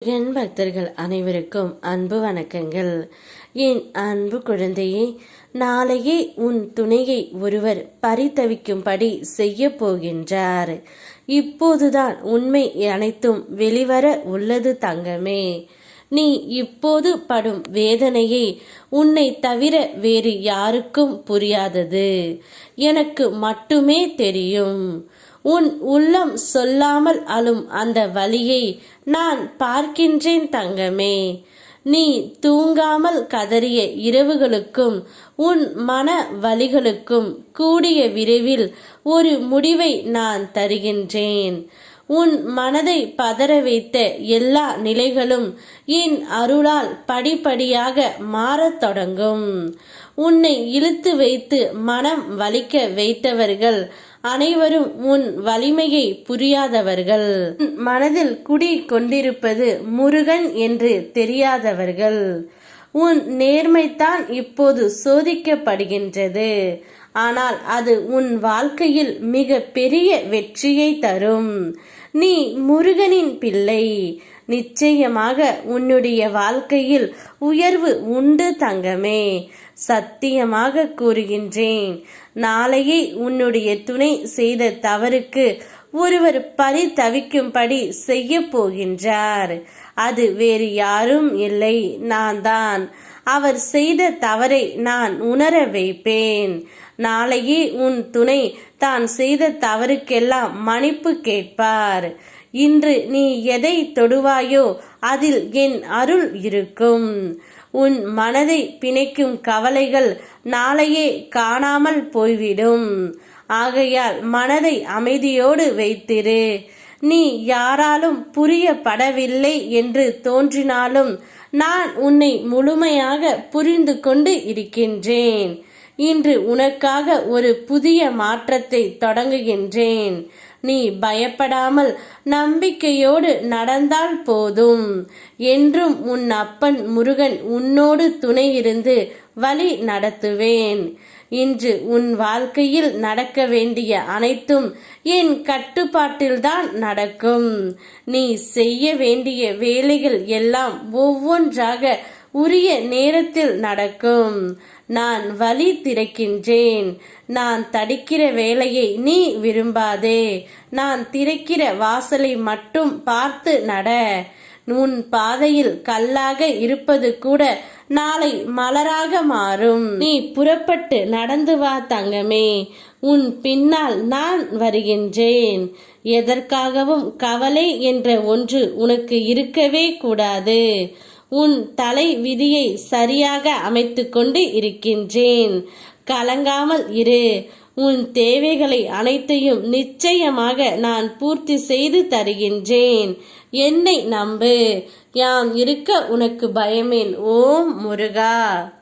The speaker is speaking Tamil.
என் பக்தர்கள் அனைவருக்கும் அன்பு வணக்கங்கள். என் அன்பு குழந்தையே நாளையே உன் துணையை ஒருவர் பரிதவிக்கும்படி செய்ய போகின்றார். இப்போதுதான் உண்மை அனைத்தும் வெளிவர உள்ளது தங்கமே. நீ இப்போது படும் வேதனையை உன்னை தவிர வேறு யாருக்கும் புரியாதது. எனக்கு மட்டுமே தெரியும். உன் உள்ளம் சொல்லாமல் அழும் அந்த வழியை நான் பார்க்கின்றேன் தங்கமே. நீ தூங்காமல் கதறிய இரவுகளுக்கும் உன் மன வலிகளுக்கும் கூடிய விரைவில் ஒரு முடிவை நான் தருகின்றேன். உன் மனதை பதற வைத்த எல்லா நிலைகளும் என் அருளால் படிப்படியாக மாறத் தொடங்கும். உன்னை இழுத்து வைத்து மனம் வலிக்க வைத்தவர்கள் அனைவரும் உன் வலிமையை புரியாதவர்கள். மனதில் குடி கொண்டிருப்பது முருகன் என்று தெரியாதவர்கள். உன் நேர்மைத்தான் இப்போது சோதிக்கப்படுகின்றது. ஆனால் அது உன் வாழ்க்கையில் மிக பெரிய வெற்றியை தரும். நீ முருகனின் பிள்ளை. நிச்சயமாக உன்னுடைய வாழ்க்கையில் உயர்வு உண்டு தங்கமே. சத்தியமாக கூறுகின்றேன். நாளையே உன்னுடைய துணை செய்த தவறுக்கு ஒருவர் பரிதவிக்கும்படி செய்ய போகின்றார் அது வேறு யாரும் இல்லை நான் தான் அவர் செய்த தவறை நான் உணர வைப்பேன். நாளையே உன் துணை தான் செய்த தவறுக்கெல்லாம் மன்னிப்பு கேட்பார். இன்று நீ எதை தொடுவாயோ அதில் என் அருள் இருக்கும். உன் மனதை பிணைக்கும் கவலைகள் நாளையே காணாமல் போய்விடும். ஆகையால் மனதை அமைதியோடு வைத்திரு. நீ யாராலும் புரியப்படவில்லை என்று தோன்றினாலும் நான் உன்னை முழுமையாக புரிந்து கொண்டு இருக்கின்றேன். இன்று உனக்காக ஒரு புதிய மாற்றத்தை தொடங்குகின்றேன். நீ பயப்படாமல் நம்பிக்கையோடு நடந்தால் போதும். என்றும் உன் அப்பன் முருகன் உன்னோடு துணை இருந்து வழி நடத்துவேன். இன்று உன் வாழ்க்கையில் நடக்க வேண்டிய அனைத்தும் என் கட்டுப்பாட்டில்தான் நடக்கும். நீ செய்ய வேண்டிய வேலைகள் எல்லாம் ஒவ்வொன்றாக உரிய நேரத்தில் நடக்கும். நான் வழி திறக்கின்றேன். நான் தடுக்கிற வேலையை நீ விரும்பாதே. நான் திறக்கிற வாசலை மட்டும் பார்த்து நட. உன் பாதையில் கல்லாக இருப்பது கூட நாளை மலராக மாறும். நீ புறப்பட்டு நடந்து வா தங்கமே. உன் பின்னால் நான் வருகின்றேன். எதற்காகவும் கவலை என்ற ஒன்று உனக்கு இருக்கவே கூடாது. உன் தலை விதியை சரியாக அமைத்து கொண்டு இருக்கின்றேன். கலங்காமல் இரு. உன் தேவைகளை அனைத்தையும் நிச்சயமாக நான் பூர்த்தி செய்து தருகின்றேன். என்னை நம்பு. யாம் இருக்க உனக்கு பயமேன்? ஓம் முருகா.